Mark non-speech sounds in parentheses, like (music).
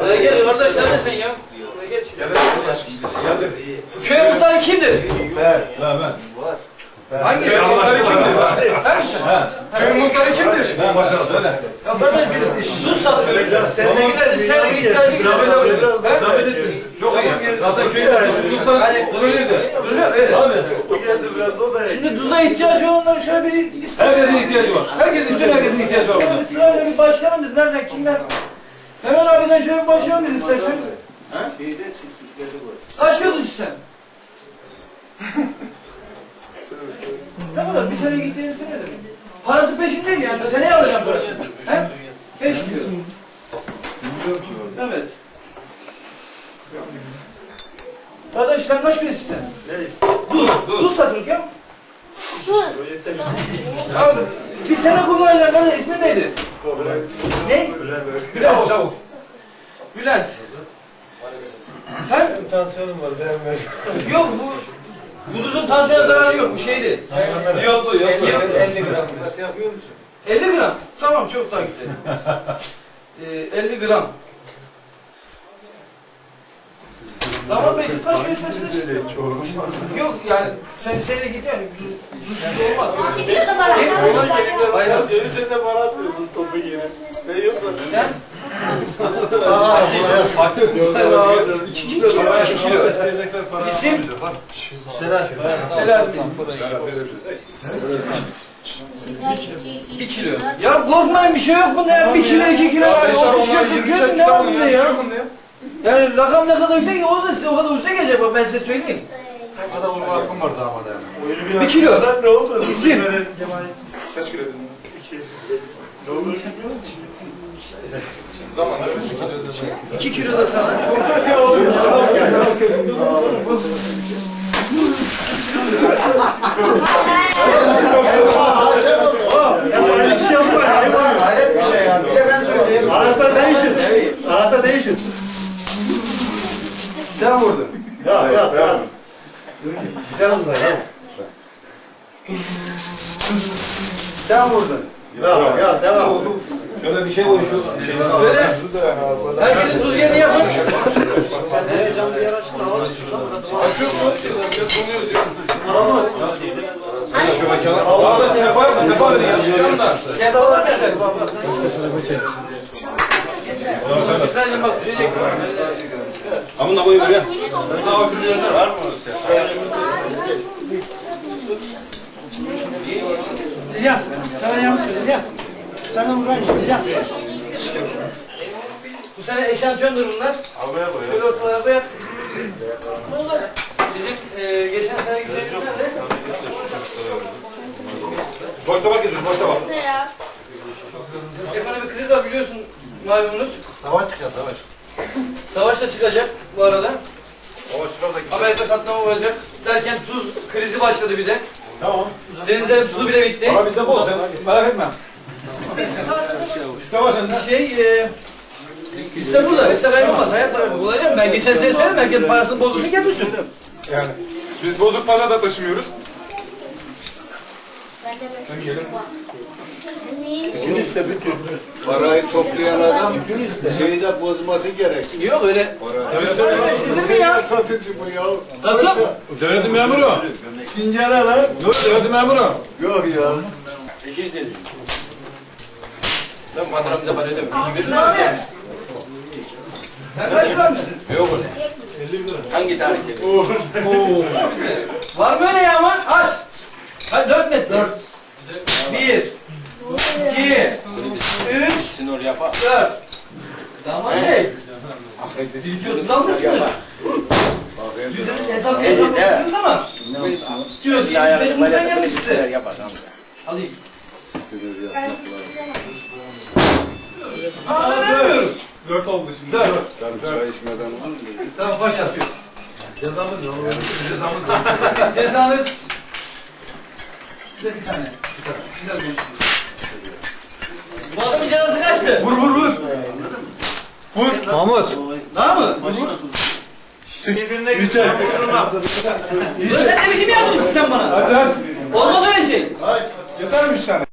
Hadi gel kardeş neredesin ya? Köy muhtarı kimdir? Hangi köy muhtarı kimdir? Köy muhtarı kimdir? Ya kardeş biz duz satıyoruz. Sen de gideriz, sen de ihtiyacı Zahmet etmeyin. Çok iyi. Zaten köyde çocuklar. Evet. Şimdi duza ihtiyacı olanları şöyle bir liste. Herkesin ihtiyacı var. Herkesin, bütün herkesin ihtiyacı var. Bir sırayla bir başlayalım biz. Nereden, kimden? Temel abiden şöyle başlayalım biz istersen. Şeyde çiftlikleri var. Kaç gözü sen? ne kadar? Bir sene gittiğini söyledim. Parası peşin değil yani. Seneye alacağım parasını. He? Beş kilo. Evet. Kardeş sen kaç kilo sen? Duz. Duz satılık ya. Abi, bir sene kullanacağım. Kardeş ismi neydi? Ne? Bülent. Bülent. Sen? Tansiyonum var beğenmedim. Yok bu. Kuduzun tansiyona zararı yok. Bu şeydi. Yoklu, yoklu. 50 gram. Kat yapıyor musun? 50 gram. Tamam çok daha güzel. Ee, 50 gram. Kaç kilo istersiniz? Yok yani sen seninle git yani. Zuzsuz olmaz. Hayır. Sen de bana atıyorsun topu geri. Ne yok Sen? İki kilo da İki kilo. İsteyecekler para İsim? Selahattin. Selahattin. 1 kilo. Ya korkmayın bir şey yok bunda ya. 1 kilo 2 kilo var. 30 kilo 40 kilo ne var bunda ya? Yani rakam ne kadar yüksek olursa size o kadar yüksek gelecek bak ben size söyleyeyim. O da vurma hakkım var damada yani. 1 kilo. Ne oldu? İsim. Kaç kilo dedin? Ne olur? 2 kilo da sana. (laughs) Hayret Ya ya ya. Güzel hızla ya. Sen vurdun. Ya ya devam. Şöyle bir şey koy şu şeyden al. Böyle. Herkesin tuz yerini yapın. Açıyorsun. Konuyor diyor. Şöyle kenar. Allah'ım sefa yapma. Sefa verin ya. Şişiyorum da. Şey de var mı sen? Efendim bak düşecek. Amına da koyayım buraya. Var mı o sefer? İlyas, sana yanlış söyledim İlyas. Sana vurayım İlyas. Bu sene eşantiyondur bunlar. Havaya koy ya. Böyle ortalarda yap. Bizim e, geçen sene güzel nerede? Boş tabak getir. Boş tabak. Ekonomik kriz var biliyorsun malumunuz. Savaş çıkacağız savaş. Savaş da çıkacak bu arada. Amerika patlama olacak. Derken tuz krizi başladı bir de. Tamam. Denizlerin tuzu bile bitti. Para bizde bol sen. Merak etme. İşte var sende. Şey, e, liste burada. Liste kaybolmaz. Hayat var. Bulacağım. Ben geçen sene söyledim. Herkes parasını bozulsun getirsin. Yani. Biz bozuk para da taşımıyoruz. Bütün de bütün. Parayı toplayan adam şeyi de bozması gerek. Yok öyle. Para. mi ya? Satıcı bu ya. Nasıl? Devletin memuru. Sincere lan. Yok devletin memuru. Yok ya. Lan mandıramıza para ödeme. Sen kaç vermişsin? Yok öyle. Hangi tarih geliyor? Var mı öyle ya ama? Aç. Hadi dört metre. Dört. Bir. İki. Üç. Sinor yapar. Dört. Damat bey. İki otuzdan mısınız? Yüzde hesap hesap yapmışsınız ama. Diyoruz. Yirmi beş bundan gelmiş size. yapar. Alayım. Aa ben vermiyorum. Dört oldu şimdi. Dört. Tabii çay içmeden var mı? Tamam baş atıyor. Cezamız yok. Cezanız size bir tane. Güzel konuştunuz. Bu adamın cezası kaçtı? Vur vur vur. Mahmut. Daha mı? Birbirine geçer. Ulan sen ne biçim yardımcısın sen bana? Hadi hadi. Olmaz öyle şey. Yeter mi üç tane?